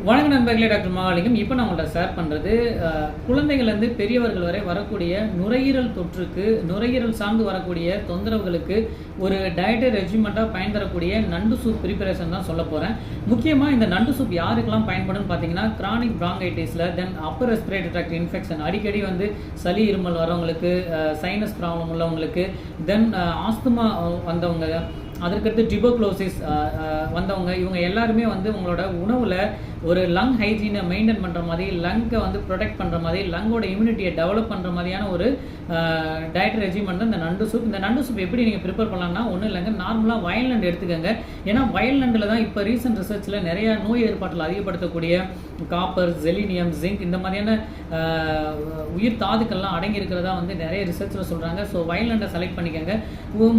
வணக்க நண்பர்களே டாக்டர் மகாலிங்கம் இப்போ நான் உங்கள்ட்ட ஷேர் பண்ணுறது குழந்தைகள்லேருந்து பெரியவர்கள் வரை வரக்கூடிய நுரையீரல் தொற்றுக்கு நுரையீரல் சார்ந்து வரக்கூடிய தொந்தரவுகளுக்கு ஒரு டயட்டரி ரெஜிமெண்ட்டாக பயன் தரக்கூடிய நண்டு சூப் ப்ரிப்பரேஷன் தான் சொல்ல போகிறேன் முக்கியமாக இந்த நண்டு சூப் யாருக்கெல்லாம் பயன்படும்னு பார்த்தீங்கன்னா chronic பிராங்கைட்டிஸில் then upper respiratory tract infection அடிக்கடி வந்து சளி இருமல் வரவங்களுக்கு சைனஸ் ப்ராப்ளம் உள்ளவங்களுக்கு தென் ஆஸ்துமா வந்தவங்க அதற்கடுத்து டிபோக்ளோசிஸ் வந்தவங்க இவங்க எல்லாருமே வந்து உங்களோட உணவில் ஒரு லங் ஹைஜீனை மெயின்டைன் பண்ணுற மாதிரி லங்கை வந்து ப்ரொடெக்ட் பண்ணுற மாதிரி லங்கோட இம்யூனிட்டியை டெவலப் பண்ணுற மாதிரியான ஒரு டயட் ரெஜிமெண்ட் இந்த நண்டு சூப் இந்த நண்டு சூப் எப்படி நீங்கள் ப்ரிப்பேர் பண்ணலாம்னா ஒன்றும் இல்லைங்க. நார்மலாக வயல் நண்டு எடுத்துக்கோங்க. ஏன்னா வயல் நண்டில் தான் இப்போ ரீசெண்ட் ரிசர்ச்சில் நிறைய நோய் ஏற்பாட்டில் அதிகப்படுத்தக்கூடிய காப்பர் ஜெலினியம் ஜிங்க் இந்த மாதிரியான உயிர் தாதுக்கள்லாம் அடங்கி இருக்கிறதா வந்து நிறைய ரிசர்ச்சில் சொல்கிறாங்க ஸோ வயல் நண்டை செலக்ட் பண்ணிக்கோங்க.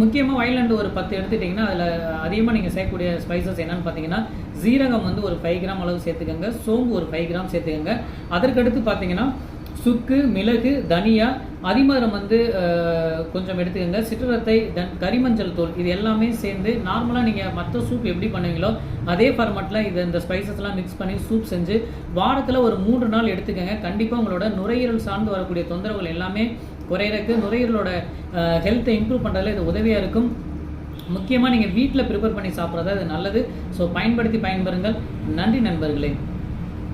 முக்கியமாக வயல் நண்டு ஒரு பத்து எடுத்துட்டிங்கன்னா அதில் அதிகமாக நீங்கள் செய்யக்கூடிய ஸ்பைசஸ் என்னென்னு பார்த்தீங்கன்னா ஜீரகம் வந்து ஒரு ஃபைவ் கிராம் அளவு சேர்த்து சேர்த்துக்கோங்க. சோம்பு ஒரு ஃபைவ் கிராம் சேர்த்துக்கோங்க. அதற்கடுத்து பார்த்தீங்கன்னா சுக்கு மிளகு தனியா அதிமரம் வந்து கொஞ்சம் எடுத்துக்கோங்க. சிற்றத்தை தன் கரிமஞ்சள் தூள் இது எல்லாமே சேர்ந்து நார்மலாக நீங்கள் மற்ற சூப் எப்படி பண்ணுவீங்களோ அதே ஃபார்மட்டில் இது இந்த ஸ்பைசஸ்லாம் மிக்ஸ் பண்ணி சூப் செஞ்சு வாரத்தில் ஒரு மூன்று நாள் எடுத்துக்கோங்க. கண்டிப்பாக உங்களோட நுரையீரல் சார்ந்து வரக்கூடிய தொந்தரவுகள் எல்லாமே குறையிறதுக்கு நுரையீரலோட ஹெல்த்தை இம்ப்ரூவ் பண்ணுறதுல இது உதவியாக இருக்கும். முக்கியமாக நீங்கள் வீட்டில் ப்ரிப்பேர் பண்ணி சாப்பிட்றது அது நல்லது. ஸோ பயன்படுத்தி பயன்பெறுங்கள். நன்றி நண்பர்களே.